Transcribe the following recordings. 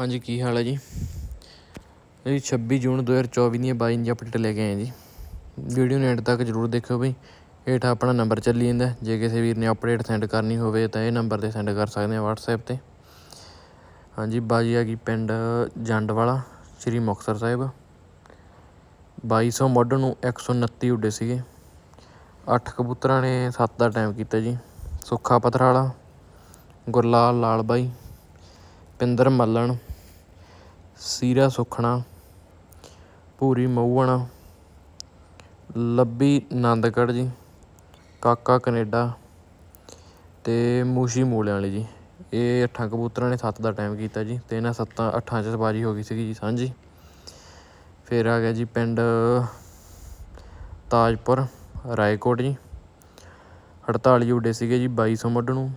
ਹਾਂਜੀ, ਕੀ ਹਾਲ ਹੈ ਜੀ? ਇਹ 26 ਜੂਨ 2024 ਦੀਆਂ 22 ਦੀਆਂ ਅਪਡੇਟ ਲੈ ਕੇ ਆਏ ਜੀ। ਵੀਡੀਓ ਨੂੰ ਐਂਡ ਤੱਕ ਜਰੂਰ ਦੇਖਿਓ ਬਈ। ਹੇਠ ਆਪਣਾ ਨੰਬਰ ਚੱਲੀ ਜਾਂਦਾ। ਜੇ ਕਿਸੇ ਵੀਰ ਨੇ ਅਪਡੇਟ ਸੈਂਡ ਕਰਨੀ ਹੋਵੇ ਤਾਂ ਇਹ ਨੰਬਰ ਤੇ ਸੈਂਡ ਕਰ ਸਕਦੇ ਆ WhatsApp ਤੇ। ਹਾਂਜੀ, ਬਾਜੀ ਆ ਗਈ ਪਿੰਡ ਜੰਡ ਵਾਲਾ ਸ੍ਰੀ ਮੁਕਤਸਰ ਸਾਹਿਬ। 2200 ਮੋਢ ਨੂੰ 129 ਉੱਡੇ ਸੀਗੇ। 8 ਕਬੂਤਰਾਂ ਨੇ 7 ਦਾ ਟਾਈਮ ਕੀਤਾ ਜੀ। ਸੁੱਖਾ ਪਥਰਾਲਾ, ਗੁਰਲਾਲ ਲਾਲ ਬਾਈ। ਪਿੰਦਰ ਮੱਲਣ, ਸੀਰਾ ਸੁਖਣਾ, ਭੂਰੀ ਮਊਣ ਲੱਭੀ ਨੰਦਗੜ੍ਹ ਜੀ, ਕਾਕਾ ਕਨੇਡਾ ਅਤੇ ਮੂਸ਼ੀ ਮੂਲਿਆਂ ਵਾਲੀ ਜੀ। ਇਹ ਅੱਠਾਂ ਕਬੂਤਰਾਂ ਨੇ ਸੱਤ ਦਾ ਟਾਈਮ ਕੀਤਾ ਜੀ ਅਤੇ ਇਹਨਾਂ ਸੱਤਾਂ ਅੱਠਾਂ 'ਚ ਸਵਾਰੀ ਹੋ ਗਈ ਸੀਗੀ ਜੀ ਸਾਂਝੀ। ਫਿਰ ਆ ਗਿਆ ਜੀ ਪਿੰਡ ਤਾਜਪੁਰ, ਰਾਏਕੋਟ ਜੀ। 48 ਉੱਡੇ ਸੀਗੇ ਜੀ ਬਾਈ ਸੌ ਮੱਢ ਨੂੰ।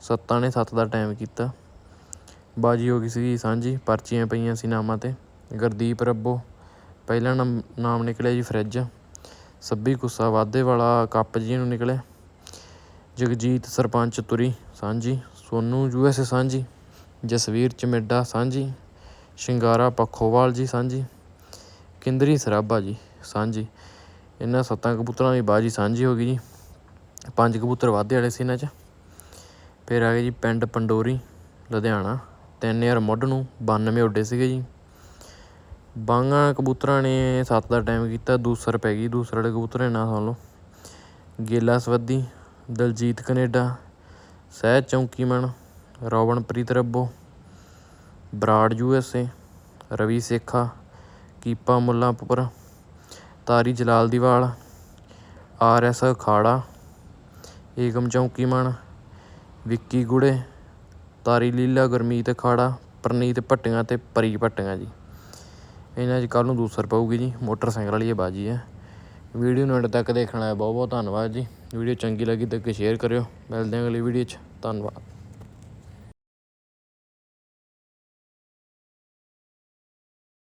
ਸੱਤਾਂ ਨੇ ਸੱਤ ਦਾ ਟਾਈਮ ਕੀਤਾ। ਬਾਜੀ ਹੋ ਗਈ ਸੀਗੀ ਸਾਂਝੀ, ਪਰਚੀਆਂ ਪਈਆਂ ਸੀ ਨਾਮਾਂ ਤੇ। ਗੁਰਦੀਪ ਰੱਬੋ, ਪਹਿਲਾ ਨੰ ਨਾਮ ਨਿਕਲਿਆ ਜੀ ਫਰਿੱਜ। ਸੱਬੀ ਗੁੱਸਾ ਵਾਧੇ ਵਾਲਾ ਕੱਪ ਜੀ ਨੂੰ ਨਿਕਲਿਆ। ਜਗਜੀਤ ਸਰਪੰਚ ਤੁਰੀ, ਸਾਂਝੀ। ਸੋਨੂ ਯੂਐਸ ਸਾਂਝੀ। ਜਸਵੀਰ ਚਮੇਡਾ, ਸਾਂਝੀ। ਸ਼ਿੰਗਾਰਾ ਪੱਖੋਵਾਲ ਜੀ, ਸਾਂਝੀ। ਕਿੰਦਰੀ ਸਰਾਭਾ ਜੀ, ਸਾਂਝੀ। ਇਹਨਾਂ ਸੱਤਾਂ ਕਬੂਤਰਾਂ ਦੀ ਬਾਜੀ ਸਾਂਝੀ ਹੋ ਗਈ ਜੀ। ਪੰਜ ਕਬੂਤਰ ਵਾਧੇ ਵਾਲੇ ਸੀ ਇਹਨਾਂ 'ਚ। ਫਿਰ ਆ ਗਏ ਜੀ ਪਿੰਡ ਪੰਡੋਰੀ, ਲੁਧਿਆਣਾ। ਤਿੰਨ ਹਜ਼ਾਰ ਮੁੱਢ ਨੂੰ 92 ਉੱਡੇ ਸੀਗੇ ਜੀ। ਬਾਂਗਾ ਕਬੂਤਰਾਂ ਨੇ 7 ਦਾ ਟਾਈਮ ਕੀਤਾ, ਦੂਸਰ ਪੈ ਗਈ, ਦੂਸਰੇ ਵਾਲੇ ਕਬੂਤਰਾਂ ਨਾ ਸੁਣ ਲਓ। ਗੇਲਾ ਸਵੱਦੀ, ਦਲਜੀਤ ਕਨੇਡਾ, ਸਹਿਜ ਚੌਂਕੀਮਨ ਰੋਬਨਪ੍ਰੀਤ ਰੱਬੋ, ਬਰਾੜ ਏ, ਰਵੀ ਸੇਖਾ, ਕੀਪਾ ਮੁੱਲਾਂਪੁਰ, ਤਾਰੀ ਜਲਾਲ ਦੀਵਾਲ ਆਰ ਐਸ ਅਖਾੜਾ, ਏਕਮ ਚੌਂਕੀਮਨ ਵਿੱਕੀ ਗੁੜੇ ਤਾਰੀ ਲੀਲਾ, ਗੁਰਮੀਤ ਅਖਾੜਾ, ਪ੍ਰਨੀਤ ਭੱਟੀਆਂ ਅਤੇ ਪਰੀ ਭੱਟੀਆਂ ਜੀ। ਇਹਨਾਂ 'ਚ ਕੱਲ੍ਹ ਨੂੰ ਦੂਸਰ ਪਊਗੀ ਜੀ, ਮੋਟਰਸਾਈਕਲ ਵਾਲੀ ਇਹ ਬਾਜੀ ਹੈ। ਵੀਡੀਓ ਨੂੰ ਐਂਡ ਤੱਕ ਦੇਖਣ ਵਾਲਾ ਬਹੁਤ ਬਹੁਤ ਧੰਨਵਾਦ ਜੀ। ਵੀਡੀਓ ਚੰਗੀ ਲੱਗੀ ਤਾਂ ਕਿ ਸ਼ੇਅਰ ਕਰਿਓ। ਮਿਲਦੇ ਹਾਂ ਅਗਲੀ ਵੀਡੀਓ 'ਚ। ਧੰਨਵਾਦ।